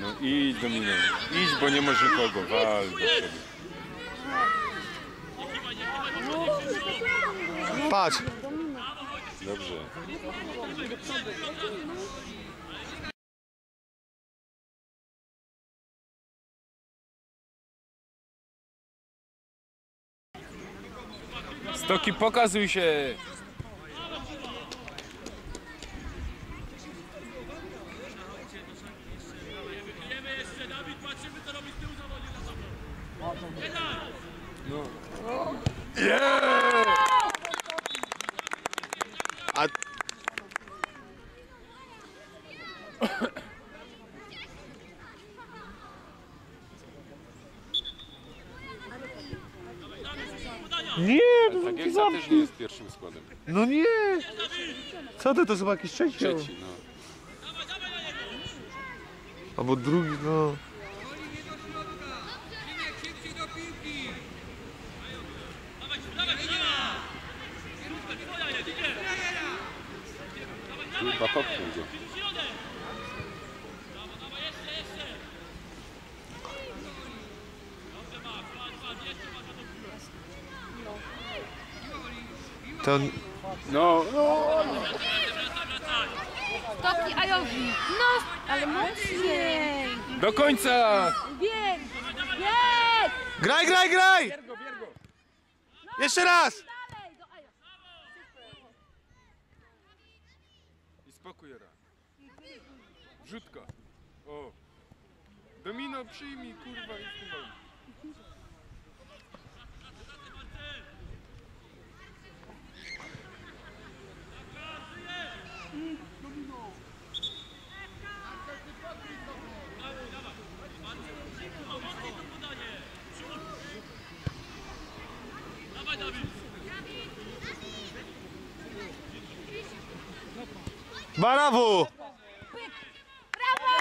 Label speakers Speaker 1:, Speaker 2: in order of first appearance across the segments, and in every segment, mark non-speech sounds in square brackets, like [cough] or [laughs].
Speaker 1: No idź Domino, idź, bo nie masz nikogo, wal do siebie.
Speaker 2: Patrz.
Speaker 1: Dobrze. Stoki, pokazuj się!
Speaker 2: A Nie, to
Speaker 1: Tak
Speaker 2: są
Speaker 1: jak za też nie jest pierwszym składem.
Speaker 2: No nie! Co ty, to chyba jakiś trzeci?
Speaker 1: Trzeci, no.
Speaker 2: Albo drugi, no.
Speaker 1: Chyba popchnął go.
Speaker 2: To.
Speaker 1: No, no.
Speaker 3: Toki Ajowi. No, ale mocniej.
Speaker 1: Do końca!
Speaker 3: Bieg. Bieg.
Speaker 2: Graj, graj, graj! Jeszcze raz!
Speaker 1: I spokój, Jara. Wrzutka. O. Domino, przyjmij, kurwa, i z tym
Speaker 2: Brawo!
Speaker 3: Brawo!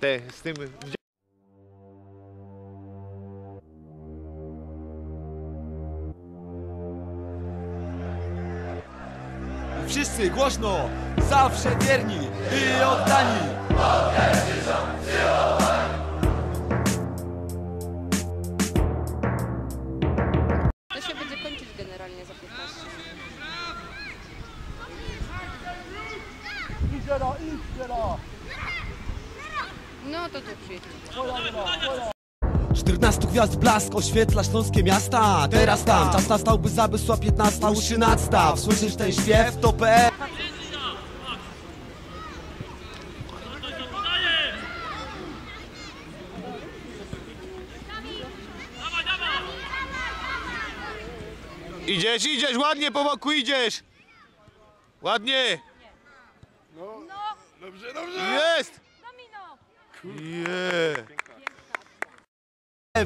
Speaker 2: Te, z tym...
Speaker 4: Głośno, zawsze wierni i oddani.
Speaker 3: To się będzie kończyć generalnie za 15. No to tu przyjedź.
Speaker 4: 14 gwiazd blask oświetla śląskie miasta Teraz tam, czas nastał by zabysła 15 uszy nadstaw Słyszysz ten śpiew? To PE
Speaker 2: Idziesz, idziesz, ładnie po boku idziesz! Ładnie!
Speaker 1: Dobrze, dobrze!
Speaker 2: Jest!
Speaker 3: Domino!
Speaker 2: Je.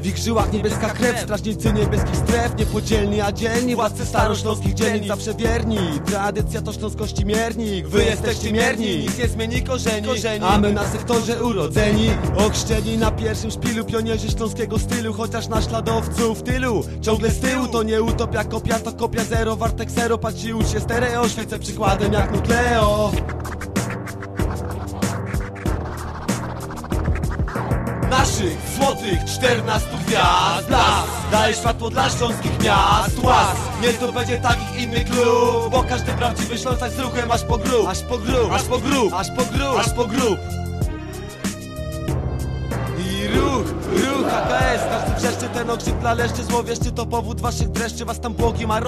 Speaker 4: W ich żyłach niebieska krew, strażnicy niebieskich stref Niepodzielni, a dzielni, władcy starośląskich dzielnic Zawsze wierni, tradycja to śląskości miernik Wy jesteście mierni, nic nie zmieni korzeni, A my na sektorze urodzeni Ochrzczeni na pierwszym szpilu, pionierzy śląskiego stylu Chociaż naśladowców tylu, ciągle z tyłu To nie utopia, kopia to kopia zero Wartek zero, patrz i ucz się stereo Świecę przykładem jak nukleo naszych złotych 14 gwiazd. Las daje światło dla śląskich miast. Łas, nie to będzie takich innych klub Bo każdy prawdziwy ślązak z ruchem aż po grób. Aż po grób, aż po grób, aż po grób, aż po grób. I ruch, ruch AKS Każdy wrzeszczy ten okrzyk dla leszczy. Złowieszczy to powód waszych dreszczy. Was tam błogi ma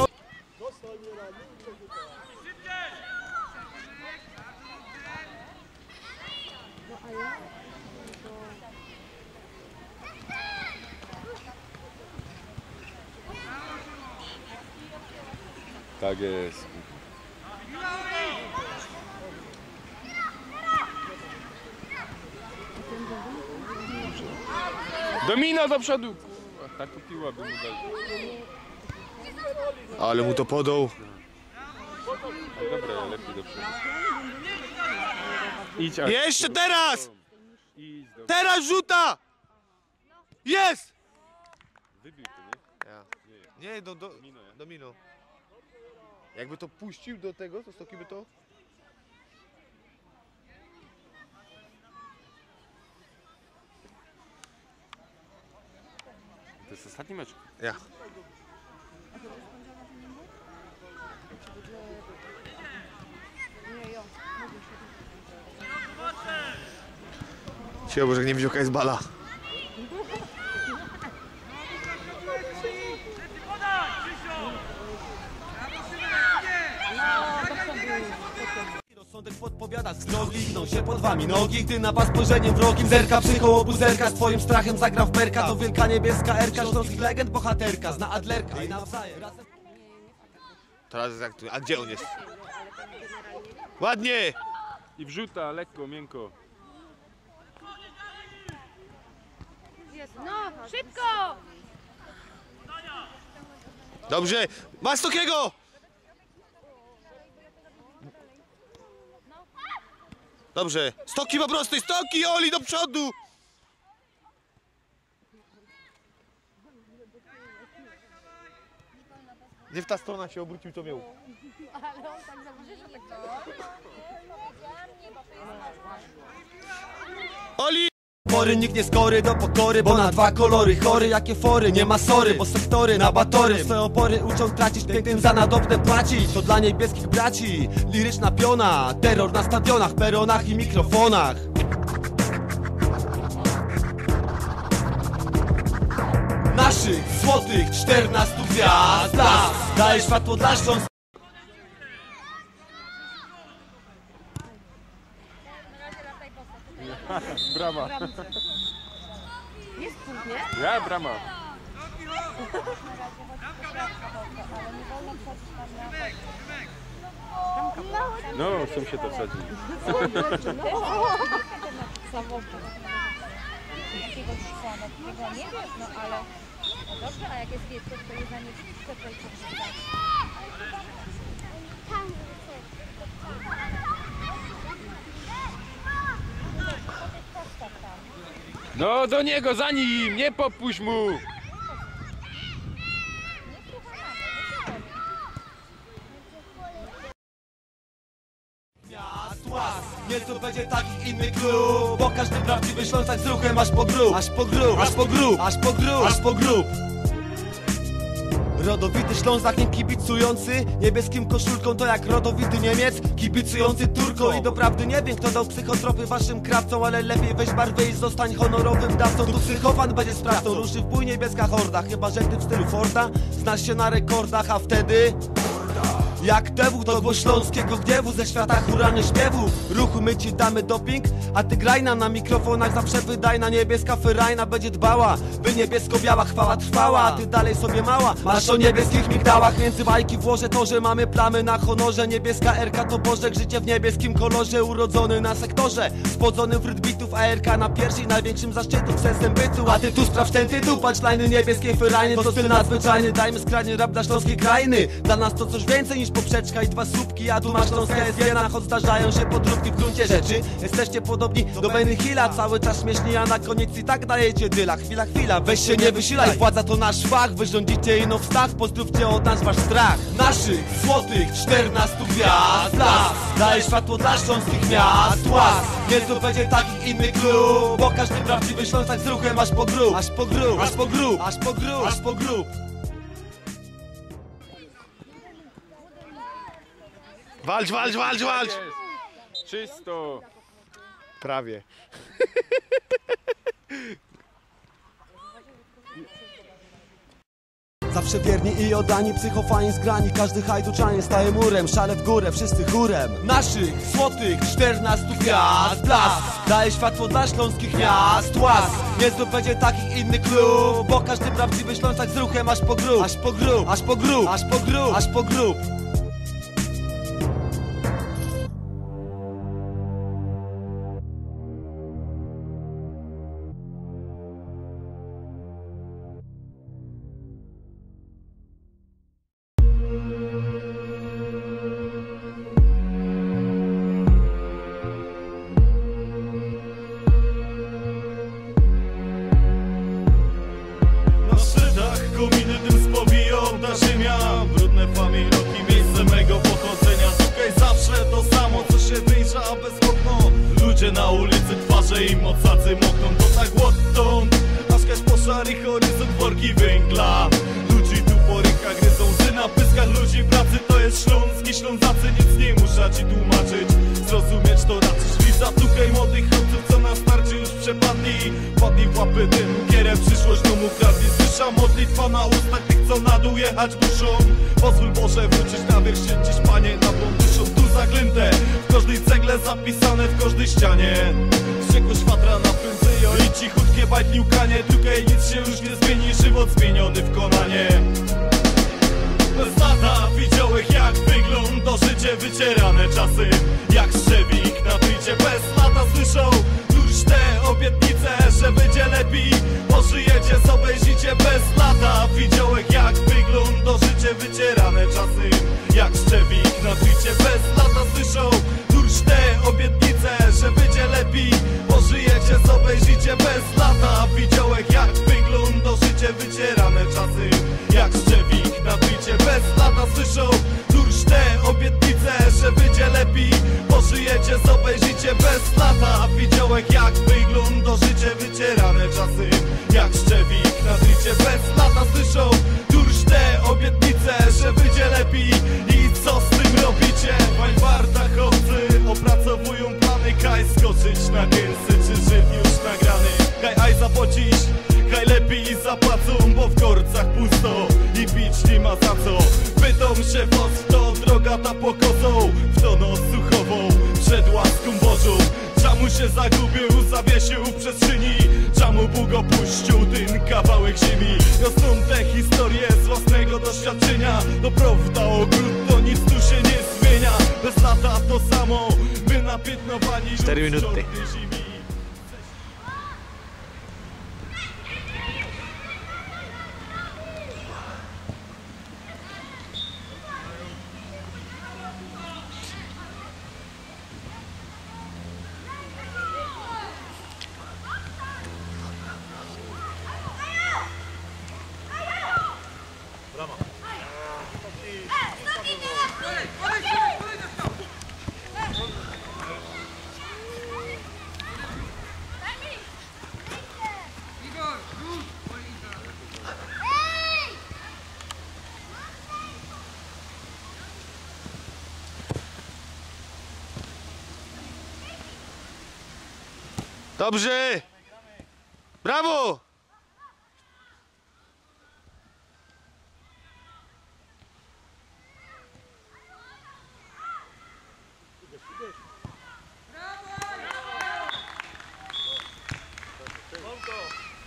Speaker 1: Tak jest. Domino do przodu! Kurwa, tak piła by mu.
Speaker 2: Ale mu to podał.
Speaker 1: Dobra, lepiej do przodu. Idź.
Speaker 2: Jeszcze teraz!
Speaker 1: Idź.
Speaker 2: Teraz rzuta! Jest!
Speaker 1: Wybił to, nie?
Speaker 2: Nie, do, do,
Speaker 1: Mino, ja.
Speaker 2: Jakby to puścił do tego, to Stoki by to...
Speaker 1: To jest ostatni mecz.
Speaker 2: Ja. Siła Boże, nie jaka jest bala.
Speaker 4: Podpowiada, skrogi gną się pod wami nogi Gdy na was spojrzeniem wrogim zerka psycho obuzerka Swoim strachem zagra w berka To wielka niebieska erka Śląskich legend bohaterka Zna Adlerka i nawzajem razem
Speaker 2: Teraz jest jak tu. A gdzie on jest? Ładnie!
Speaker 1: I wrzuta, lekko, miękko.
Speaker 3: No, szybko!
Speaker 2: Dobrze! Ma Stokiego! Dobrze. Stoki po prostu, Stoki, Oli do przodu! Nie w ta strona się obrócił, to miał. Oli!
Speaker 4: Pory nikt nie skory do pokory Bo na dwa kolory chory. Jakie fory? Nie ma sory, bo sektory na batory. Swoje opory uczą tracić Pięknym za nadobne płacić. To dla niebieskich braci Liryczna piona Terror na stadionach, peronach i mikrofonach. Naszych złotych czternastu gwiazd Blask daje światło dla Śląsk [laughs]
Speaker 1: Brama.
Speaker 3: Jest punkt, nie?
Speaker 1: Ja, brama. No, chcą się to wsadzić.
Speaker 5: jakiegoś słona, takiego nie wiesz, no ale no dobrze, a jak jest wieczór, to jest nie przyczepę i przeczytać.
Speaker 1: No, do niego, za nim! Nie popuść mu!
Speaker 4: Nie to będzie taki inny klub Bo każdy prawdziwy Ślązak z ruchem aż po grób. Aż po grób, aż po grób, aż po grób, aż po grób Rodowity Ślązak, nie kibicujący Niebieskim koszulką to jak rodowity Niemiec Kibicujący Turko I doprawdy nie wiem kto dał psychotropy waszym krawcom Ale lepiej weź barwę i zostań honorowym dawcą. Tu psychowan będzie sprawcą Ruszy w bój niebieska horda Chyba że ty w stylu Forda Znasz się na rekordach, a wtedy jak tewu to głos śląskiego gniewu Ze świata hurany śpiewu. Ruchu my ci damy doping A ty graj na mikrofonach Zawsze wydajna niebieska ferajna Będzie dbała By niebiesko-biała chwała trwała A ty dalej sobie mała. Masz o niebieskich migdałach Między bajki włożę to, że mamy plamy na honorze. Niebieska Erka to Bożek Życie w niebieskim kolorze Urodzony na sektorze. Spodzonym w rytbitów A Erka na piersi Największym zaszczytu Sensem bytu. A ty tu sprawdź ten tytuł Punchline niebieskiej ferajny To styl nadzwyczajny. Dajmy skrajny rap dla śląskiej krainy Dla nas to coś więcej niż poprzeczka i dwa słupki A tu masz śląskie SG choć zdarzają się podróbki w gruncie rzeczy. Jesteście podobni do Benny Hilla Cały czas śmieszni, a na koniec i tak dajecie dyla. Chwila, chwila, weź się nie wysilaj. Władza to nasz fach, wy rządzicie ino wstach Pozdrówcie od nas wasz strach. Naszych złotych czternastu gwiazd Blask daje światło dla śląskich miast Łask, nie to będzie taki inny klub Bo każdy prawdziwy Ślązak z ruchem aż po grób. Aż po grób, aż po grób, aż po grób, aż po grób
Speaker 2: Walcz, walcz, walcz, walcz!
Speaker 1: Jest. Czysto!
Speaker 2: Prawie.
Speaker 4: Zawsze wierni i oddani, psychofani zgrani Każdy hajduczanie staje murem, szale w górę, wszyscy chórem Naszych złotych czternastu gwiazd Blask daje światło dla śląskich miast Łask, nie znów będzie taki inny klub Bo każdy prawdziwy Ślązak z ruchem aż po grób Aż po grób, aż po grób, aż po grób, aż po grób
Speaker 6: Ludzie im odsadzę mokną To tak łotąd Aż kaś po szary horyzont worki węgla. Ludzi tu po rękach gryzą na pyskach ludzi pracy to jest śląski Ślązacy nic nie muszę ci tłumaczyć. Zrozumieć to raczysz Wiza tukaj młodych chłopców co na starcie już przepadli. Padli w łapy dymu Kierę przyszłość domu kradli. Słysza modlitwa na ustach tych co na dół jechać muszą. Pozwól Boże wrócić na wierzch dziś Panie na tu zaklęte. W każdej cegle zapisane w każdej ścianie. Wściekłość fatra na pędzy I cichutkie bajtni łkanie Tutaj nic się już nie zmieni Żywot zmieniony w konanie. Bez lata widziałeś jak wygląda życie. Wycierane czasem Jak szczewik na tricie bez lata słyszą Już te obietnice, że będzie lepiej Pożyjecie, obejrzycie bez lata. Widziałeś jak wygląda życie wycierane czasem Jak szczewik na tricie bez lata słyszą Już te obietnice, że będzie lepiej Pożyjecie, obejrzycie bez lata Kaj aj zapłacić, kaj lepiej zapłacą Bo w korcach pusto i pić nie ma za co. Pytam się was to droga ta pokosą W to noc suchową przed łaską Bożą? Czemu się zagubił, zawiesił w przestrzeni? Czemu Bóg opuścił ten kawałek ziemi? Wiosną te historie z własnego doświadczenia. To prawda ogród, to nic tu się nie zmienia. Bez lata to samo, my napiętnowani
Speaker 2: Cztery
Speaker 6: lub
Speaker 2: minuty. Dobrze! Brawo!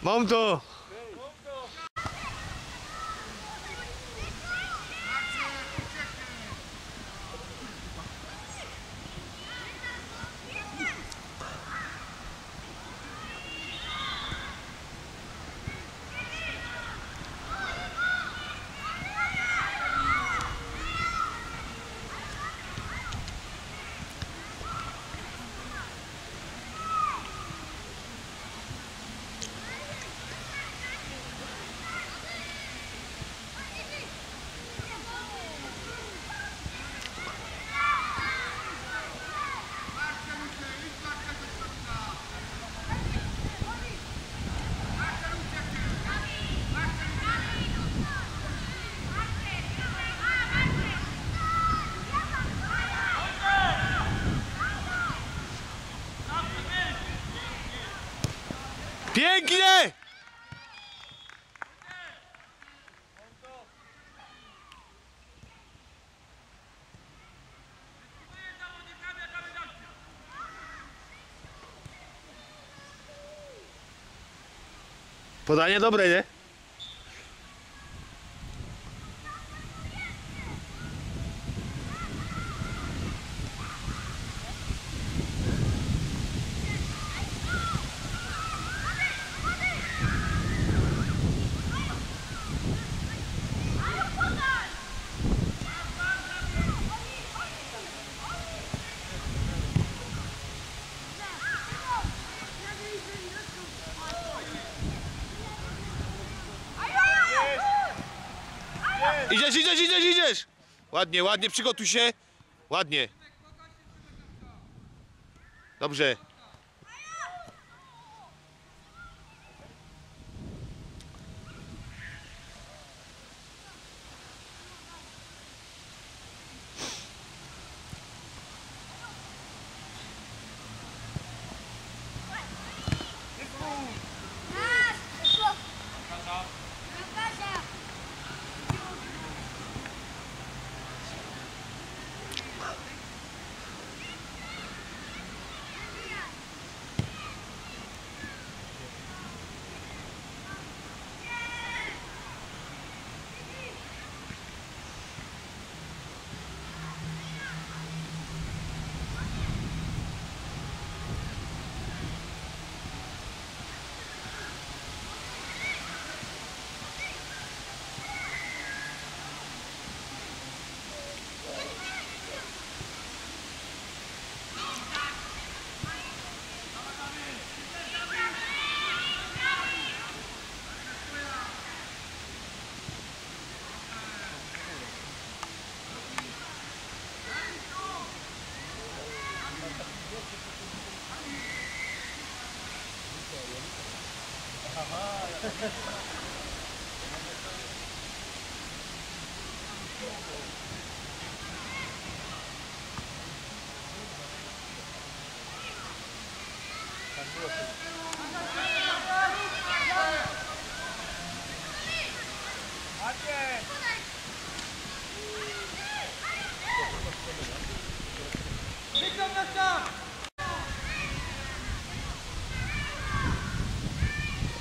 Speaker 2: Mam to! Pięknie! Podanie dobre, nie? Idziesz, idziesz, idziesz, idziesz! Ładnie, ładnie, przygotuj się. Ładnie. Dobrze.
Speaker 7: Ha, ha,
Speaker 2: ha.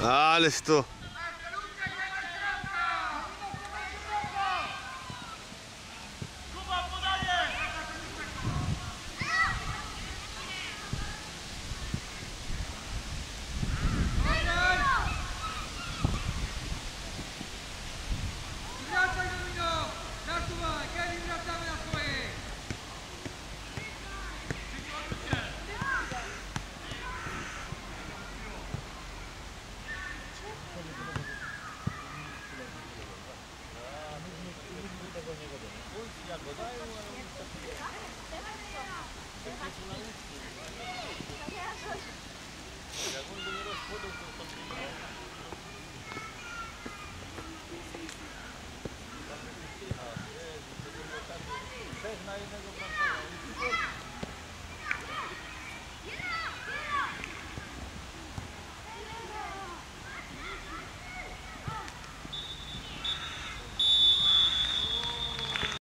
Speaker 2: Ależ to.